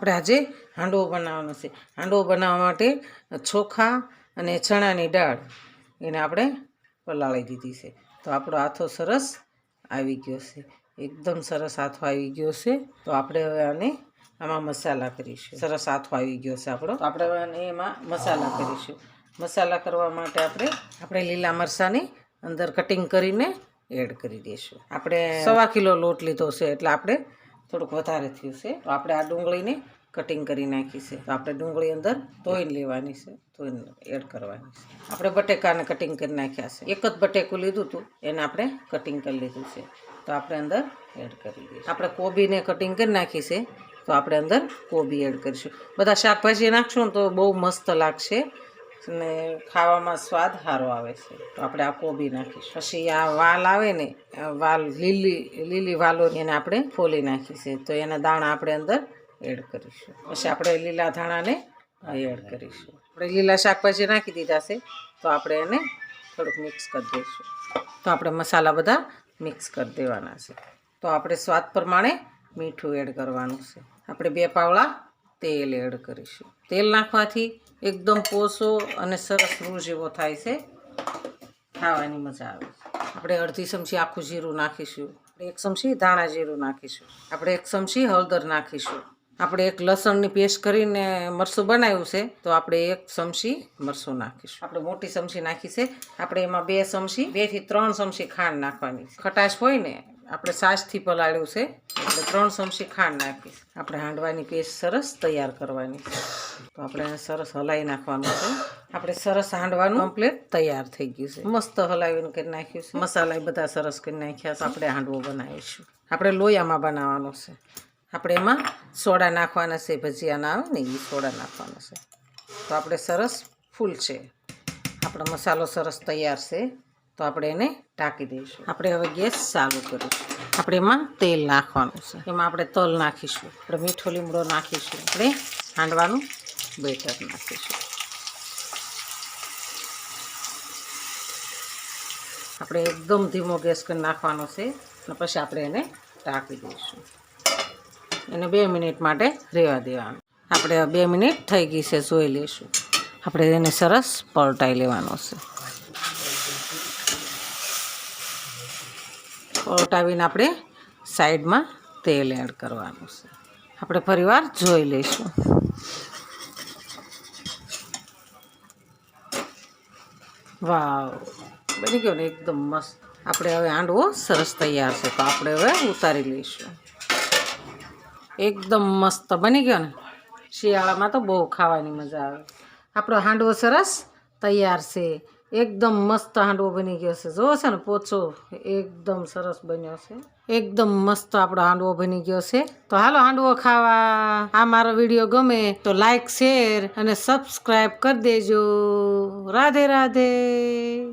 આપણે આજે હાંડવો બનાવવાનો છે. હાંડવો બનાવવા માટે ચોખા અને ચણાની દાળ એને આપણે પલાળી દીધી છે. તો આપણો હાથો સરસ આવી ગયો છે. એકદમ સરસ હાથો આવી ગયો છે. તો આપણે હવે આને આમાં મસાલા કરીશું. સરસ હાથો આવી ગયો છે આપણો. આપણે હવે આને એમાં મસાલા કરીશું. મસાલા કરવા માટે આપણે આપણે લીલા મરચાંની અંદર કટિંગ કરીને એડ કરી દઈશું. આપણે સવા કિલો લોટ લીધો છે એટલે આપણે થોડુંક વધારે થયું છે. તો આપણે આ ડુંગળીને કટિંગ કરી નાખી છે. તો આપણે ડુંગળી અંદર ધોઈને લેવાની છે. ધોઈને એડ કરવાની છે. આપણે બટેકાને કટિંગ કરી નાખ્યા છે. એક જ બટેકું લીધું હતું, એને આપણે કટિંગ કરી લીધું છે. તો આપણે અંદર એડ કરી દઈશું. આપણે કોબીને કટિંગ કરી નાખી છે. તો આપણે અંદર કોબી એડ કરીશું. બધા શાકભાજી નાખશું ને તો બહુ મસ્ત લાગશે. અને ખાવામાં સ્વાદ સારો આવે છે. તો આપણે આ કોબી નાખીશું. પછી આ વાલ આવે ને વાલ લીલી લીલી વાલો એને આપણે ફોલી નાખી છે તો એના દાણા આપણે અંદર એડ કરીશું. પછી આપણે લીલા ધાણાને એડ કરીશું. આપણે લીલા શાકભાજી નાખી દીધા છે, તો આપણે એને થોડુંક મિક્સ કરી દઈશું. તો આપણે મસાલા બધા મિક્સ કરી દેવાના છે. તો આપણે સ્વાદ પ્રમાણે મીઠું એડ કરવાનું છે. આપણે બે પાવડા તેલ એડ કરીશું. તેલ નાખવાથી એકદમ પોસો અને સરસ રૂ જેવો થાય છે. ખાવાની મજા આવે આપણે અડધી ચમચી આખું જીરું નાખીશું. એક ચમચી ધાણા જીરું નાખીશું. આપણે એક ચમચી હળદર નાખીશું. આપણે એક લસણની પેસ્ટ કરીને મરસું બનાવ્યું છે, તો આપણે એક ચમચી મરસું નાખીશું. આપણે મોટી ચમચી નાખી છે. આપણે એમાં બે ચમચી બેથી ત્રણ ચમચી ખાંડ નાખવાની. ખટાશ હોય ને, આપણે છાશથી પલાળ્યું છે. એટલે ત્રણ ચમચી ખાંડ નાખીશ. આપણે હાંડવાની પેસ્ટ સરસ તૈયાર કરવાની તો આપણે સરસ હલાવી નાખવાનું છે. આપણે સરસ હાંડવાનું કમ્પ્લેટ તૈયાર થઈ ગયું છે. મસ્ત હલાવીને કરી નાખ્યું છે. મસાલા બધા સરસ કરી નાખ્યા છે. આપણે હાંડવો બનાવીશું. આપણે લોયામાં બનાવવાનો છે. આપણે એમાં સોડા નાખવાના છે, ભજીયાના આવે ને એ સોડા નાખવાના છે. તો આપણે સરસ ફૂલ છે આપણો મસાલો સરસ તૈયાર છે. તો આપણે એને ઢાંકી દઈશું. આપણે હવે ગેસ ચાલુ કરીશું. આપણે એમાં તેલ નાખવાનું છે. એમાં આપણે તલ નાખીશું. આપણે મીઠો લીમડો નાખીશું. આપણે હાંડવાનું બેટર નાખીશું. આપણે એકદમ ધીમો ગેસ કરી નાખવાનો છે. અને પછી આપણે એને ઢાંકી દઈશું. એને બે મિનિટ માટે રહેવા દેવાનું. આપણે બે મિનિટ થઈ ગઈ છે, જોઈ લઈશું. આપણે એને સરસ પલટાઈ લેવાનો છે. પલટાવીને આપણે સાઈડમાં તેલ એડ કરવાનું છે. આપણે ફરીવાર જોઈ લઈશું. વાવ, બની ગયો ને એકદમ મસ્ત. આપણે હવે હાંડવો સરસ તૈયાર છે, તો આપણે હવે ઉતારી લઈશું. એકદમ મસ્ત બની ગયો ને. શિયાળામાં તો બહુ ખાવાની મજા આવે. આપણો હાંડવો સરસ તૈયાર છે. એકદમ મસ્ત હાંડવો બની ગયો છે. જોવો છે ને, પોચો એકદમ સરસ બન્યો છે. એકદમ મસ્ત આપણો હાંડવો બની ગયો છે. તો હાલો હાંડવો ખાવા. આ મારો વીડિયો ગમે તો લાઈક શેર અને સબસ્ક્રાઈબ કરી દેજો. રાધે રાધે.